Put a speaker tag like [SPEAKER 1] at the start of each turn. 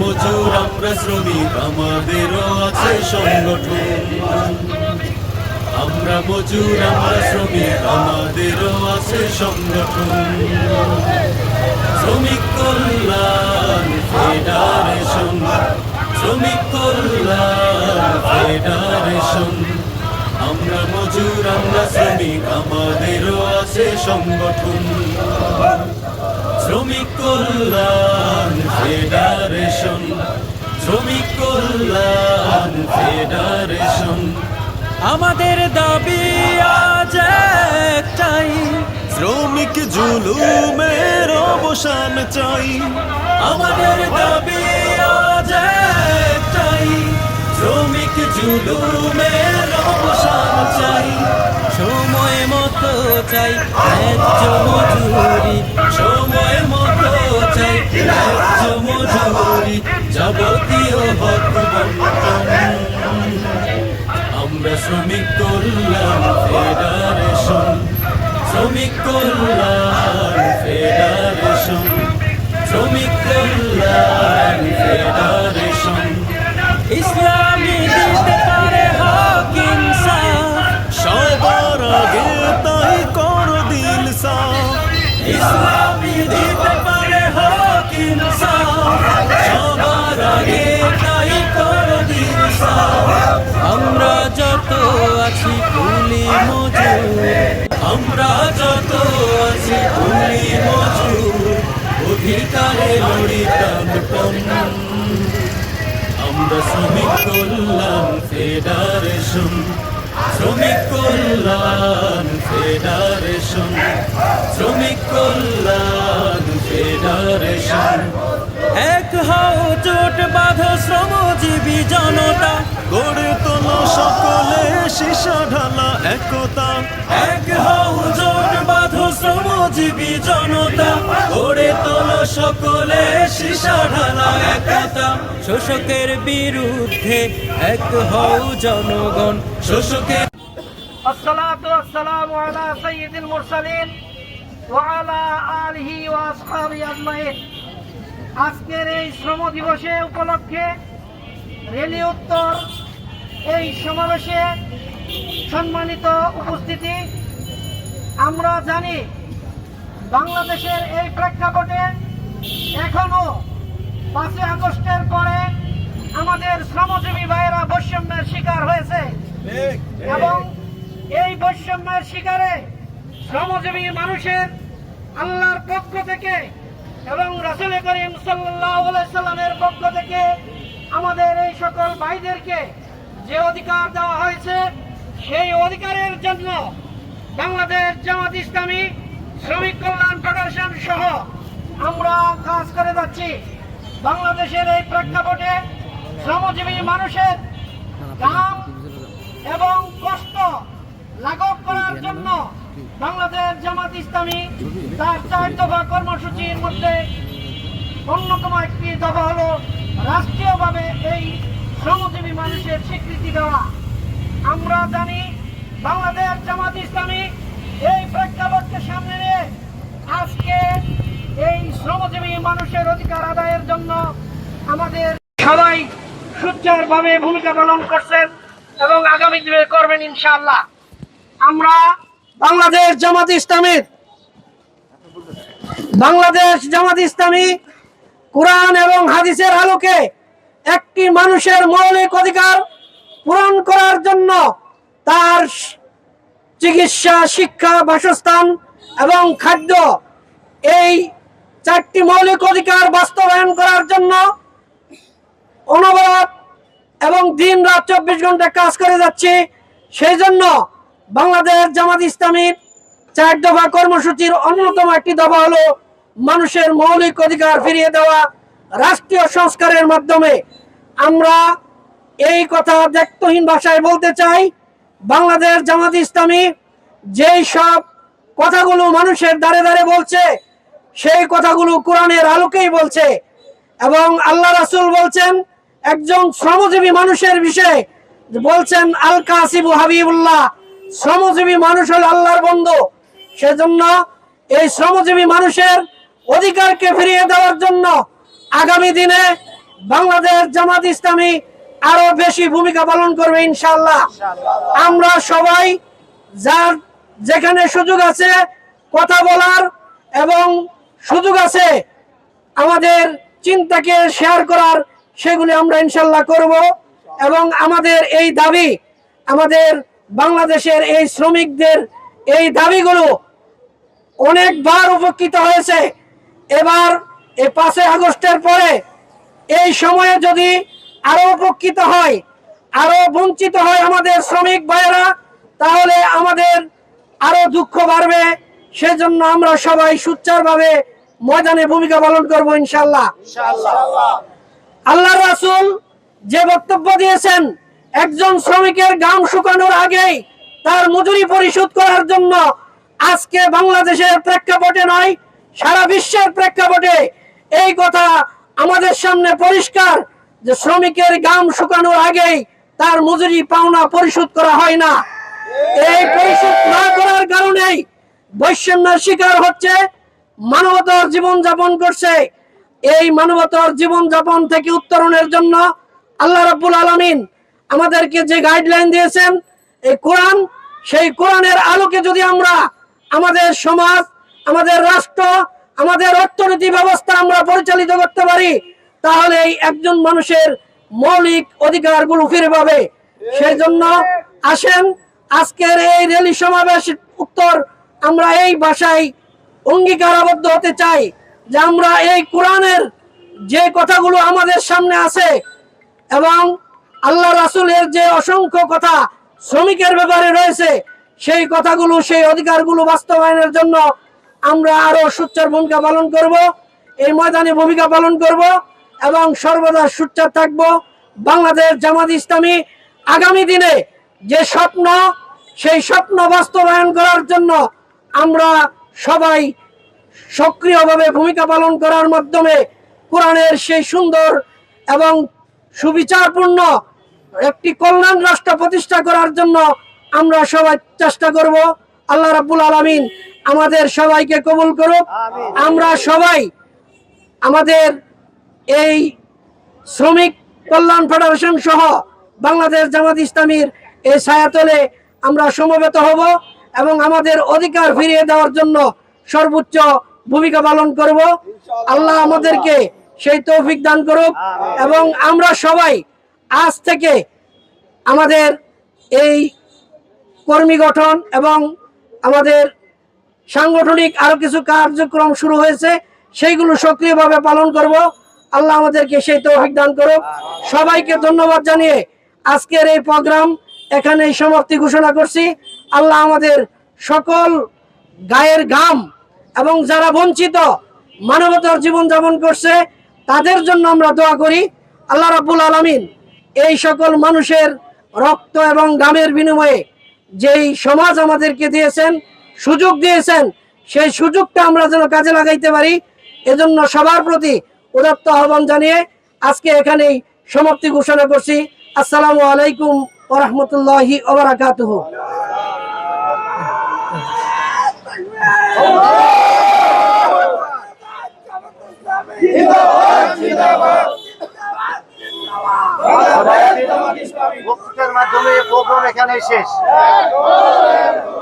[SPEAKER 1] মজুর আমরা শ্রমিক আমাদেরও আছে সংগঠন। আমরা মজুর আমরা শ্রমিক আমাদেরও আছে সংগঠন। শ্রমিক কল্যাণ ফেডারেশন, শ্রমিক কল্যাণ ফেডারেশন। আমরা মজুর আমরা শ্রমিক আমাদেরও আছে সংগঠন। শ্রমিক কল্যাণ ফেডারেশন, শ্রমিক কল্যাণ ফেডারেশন।
[SPEAKER 2] আমাদের দাবি আজ একটাই,
[SPEAKER 1] শ্রমিক জুলুমের অবসান চাই।
[SPEAKER 2] আমাদের দাবি আজ একটাই,
[SPEAKER 1] শ্রমিক জুলুমের অবসান চাই।
[SPEAKER 2] সময় মতো চাই, ন্যায্য মজুরি
[SPEAKER 1] মজুরি যাবতীয় হক বন্টন আমরা শ্রমিক কল্যাণ ফেডারেশন, শ্রমিক কল্যাণ ফেডারেশন, শ্রমিক কল্যাণ ফেডারেশন।
[SPEAKER 2] ইসলামী দিতে পারে হক ইনসাফ
[SPEAKER 1] সবার আগে তাই কর দিল সাফ
[SPEAKER 2] ইসলামী যত আছি কুলি মজুর
[SPEAKER 1] অধিকারে লড়ি প্রাণপণ আমরা শ্রমিক কল্যাণ ফেডারেশন, শ্রমিক কল্যাণ ফেডারেশন, শ্রমিক কল্যাণ ফেডারেশন।
[SPEAKER 2] এক হও জোট বাঁধো শ্রমজীবী জনতা
[SPEAKER 1] গড়ে তোলো সকলে সীসা ঢালা একতা
[SPEAKER 2] এক হও জোট বাঁধো শ্রমজীবী জনতা গড়ে তোলো সকলে সীসা ঢালা একতা শোষকের বিরুদ্ধে এক হও জনগণ
[SPEAKER 1] শোষকের
[SPEAKER 3] الصلاة والسلام على سيد المرسلين وعلى آله وأصحابه أجمعين আজকের এই শ্রম দিবসে উপলক্ষে রেলি উত্তর এই সমাবেশে সম্মানিত উপস্থিতি। আমরা জানি বাংলাদেশের এই প্রেক্ষাপটে এখনও পাঁচই আগস্টের পরে আমাদের শ্রমজীবী ভাইয়েরা বৈষম্যের শিকার হয়েছে। এবং এই বৈষম্যের শিকারে শ্রমজীবী মানুষের আল্লাহর পক্ষ থেকে এবং রাসুল করিম সাল্লামের পক্ষ থেকে আমাদের এই সকল ভাইদেরকে যে অধিকার দেওয়া হয়েছে, সেই অধিকারের জন্য বাংলাদেশ জামাত ইসলামী শ্রমিক কল্যাণ ফেডারেশন সহ আমরা কাজ করে যাচ্ছি। বাংলাদেশের এই প্রেক্ষাপটে শ্রমজীবী মানুষের দাম এবং কষ্ট লাঘব করার জন্য বাংলাদেশ জামাত ইসলামী তার চার দফা কর্মসূচির মধ্যে অন্যতম একটি দফা হলো রাষ্ট্রীয়ভাবে এই শ্রমজীবী মানুষের স্বীকৃতি দেওয়া। আমরা জানি বাংলাদেশ জামাত ইসলামী এই প্রেক্ষাপটকে সামনে নিয়ে আজকে এই শ্রমজীবী মানুষের অধিকার আদায়ের জন্য আমাদের সবাই সুচারভাবে ভূমিকা পালন করছেন এবং আগামী দিনে করবেন ইনশাআল্লাহ। আমরা বাংলাদেশ জামাত ইসলামের, বাংলাদেশ জামাত ইসলামী কোরআন এবং হাদিসের আলোকে একটি মানুষের মৌলিক অধিকার পূরণ করার জন্য তার চিকিৎসা, শিক্ষা, বাসস্থান এবং খাদ্য এই চারটি মৌলিক অধিকার বাস্তবায়ন করার জন্য অনবরত এবং দিন রাত চব্বিশ ঘণ্টা কাজ করে যাচ্ছে। সেই জন্য বাংলাদেশ জামাত ইসলামীর চার দফা কর্মসূচির অন্যতম একটি দফা হলো মানুষের মৌলিক অধিকার ফিরিয়ে দেওয়া রাষ্ট্রীয় সংস্কারের মাধ্যমে। আমরা এই কথা ব্যক্তহীন ভাষায় বলতে চাই, বাংলাদেশ জামাত ইসলামী যেই সব কথাগুলো মানুষের দ্বারে দ্বারে বলছে, সেই কথাগুলো কোরআনের আলোকেই বলছে এবং আল্লাহ রাসুল বলছেন, একজন শ্রমজীবী মানুষের বিষয়ে বলছেন আল কাসিবু হাবিবুল্লাহ। শ্রমজীবী মানুষ হল আল্লাহর বন্ধু। সেজন্য এই শ্রমজীবী মানুষের অধিকারকে ফিরিয়ে দেওয়ার জন্য আগামী দিনে বাংলাদেশ জামাত ইসলামী আরও বেশি ভূমিকা পালন করবে ইনশাল্লাহ আমরা সবাই যার যেখানে সুযোগ আছে কথা বলার এবং সুযোগ আছে আমাদের চিন্তাকে শেয়ার করার, সেগুলি আমরা ইনশাল্লাহ করব। এবং আমাদের এই দাবি, আমাদের বাংলাদেশের এই শ্রমিকদের এই দাবিগুলো অনেকবার উপকৃত হয়েছে। এবার এই পাঁচই আগস্টের পরে এই সময়ে যদি আরও উপকৃত হয় আরও বঞ্চিত হয় আমাদের শ্রমিক ভাইয়েরা তাহলে আমাদের আরও দুঃখ বাড়বে। সেজন্য আমরা সবাই সুচ্চারভাবে ময়দানে ভূমিকা পালন করব ইনশাল্লাহ আল্লাহ রাসুল যে বক্তব্য দিয়েছেন একজন শ্রমিকের গাম শুকানোর আগেই তার মজুরি পরিশোধ করার জন্য আজকে বাংলাদেশের প্রেক্ষাপটে নয়, সারা বিশ্বের প্রেক্ষাপটে এই কথা আমাদের সামনে পরিষ্কার যে শ্রমিকের গাম শুকানোর আগেই তার মজুরি পাওনা পরিশোধ করা হয় না। এই পরিশোধ না করার কারণেই বৈষম্যের শিকার হচ্ছে, মানবতার জীবন যাপন করছে। এই মানবতার জীবন যাপন থেকে উত্তরণের জন্য আল্লাহ রাব্বুল আলামিন আমাদেরকে যে গাইডলাইন দিয়েছেন, এই কোরআন, সেই কোরআনের আলোকে যদি আমরা আমাদের সমাজ, আমাদের রাষ্ট্র, আমাদের অর্থনীতি ব্যবস্থা আমরা পরিচালিত করতে পারি, তাহলে এই একজন মানুষের মৌলিক অধিকারগুলো ফিরে পাবে। সেই জন্য আসেন, আজকের এই র্যালি সমাবেশ উত্তর আমরা এই ভাষায় অঙ্গীকারাবদ্ধ হতে চাই যে আমরা এই কোরআনের যে কথাগুলো আমাদের সামনে আছে এবং আল্লাহ রাসূলের যে অসংখ্য কথা শ্রমিকের ব্যাপারে রয়েছে, সেই কথাগুলো, সেই অধিকারগুলো বাস্তবায়নের জন্য আমরা আরও সুচ্চার ভূমিকা পালন করব, এই ময়দানে ভূমিকা পালন করব এবং সর্বদা সুচ্চার থাকব। বাংলাদেশ জামাত ইসলামী আগামী দিনে যে স্বপ্ন, সেই স্বপ্ন বাস্তবায়ন করার জন্য আমরা সবাই সক্রিয়ভাবে ভূমিকা পালন করার মাধ্যমে কোরআনের সেই সুন্দর এবং সুবিচারপূর্ণ একটি কল্যাণ রাষ্ট্র প্রতিষ্ঠা করার জন্য আমরা সবাই চেষ্টা করব। আল্লাহ রাব্বুল আলামিন আমাদের সবাইকে কবুল করুক। আমরা সবাই আমাদের এই শ্রমিক কল্যাণ ফেডারেশন সহ বাংলাদেশ জামাত ইসলামীর এই ছায়াতলে আমরা সমবেত হব এবং আমাদের অধিকার ফিরিয়ে দেওয়ার জন্য সর্বোচ্চ ভূমিকা পালন করব। আল্লাহ আমাদেরকে সেই তৌফিক দান করুক এবং আমরা সবাই আজ থেকে আমাদের এই কর্মী গঠন এবং আমাদের সাংগঠনিক আরও কিছু কার্যক্রম শুরু হয়েছে, সেইগুলো সক্রিয়ভাবে পালন করব। আল্লাহ আমাদেরকে সেই তৌফিক দান করুক। সবাইকে ধন্যবাদ জানিয়ে আজকের এই প্রোগ্রাম এখানেই সমাপ্তি ঘোষণা করছি। আল্লাহ আমাদের সকল গায়ের গাম এবং যারা বঞ্চিত মানবতার জীবন যাপন করছে, তাদের জন্য আমরা দোয়া করি। আল্লাহ রাব্বুল আলামিন এই সকল মানুষের রক্ত এবং গামের বিনিময়ে যেই সমাজ আমাদেরকে দিয়েছেন, সুযোগ দিয়েছেন, সেই সুযোগটা আমরা যেন কাজে লাগাইতে পারি, এজন্য সবার প্রতি উদাত্ত আহ্বান জানিয়ে আজকে এখানেই সমাপ্তি ঘোষণা করছি। আসসালামু আলাইকুম ওরহমতুল্লাহি ওবরাকাতুহু
[SPEAKER 4] বক্তৃতার মাধ্যমে প্রোগ্রাম এখানে শেষ।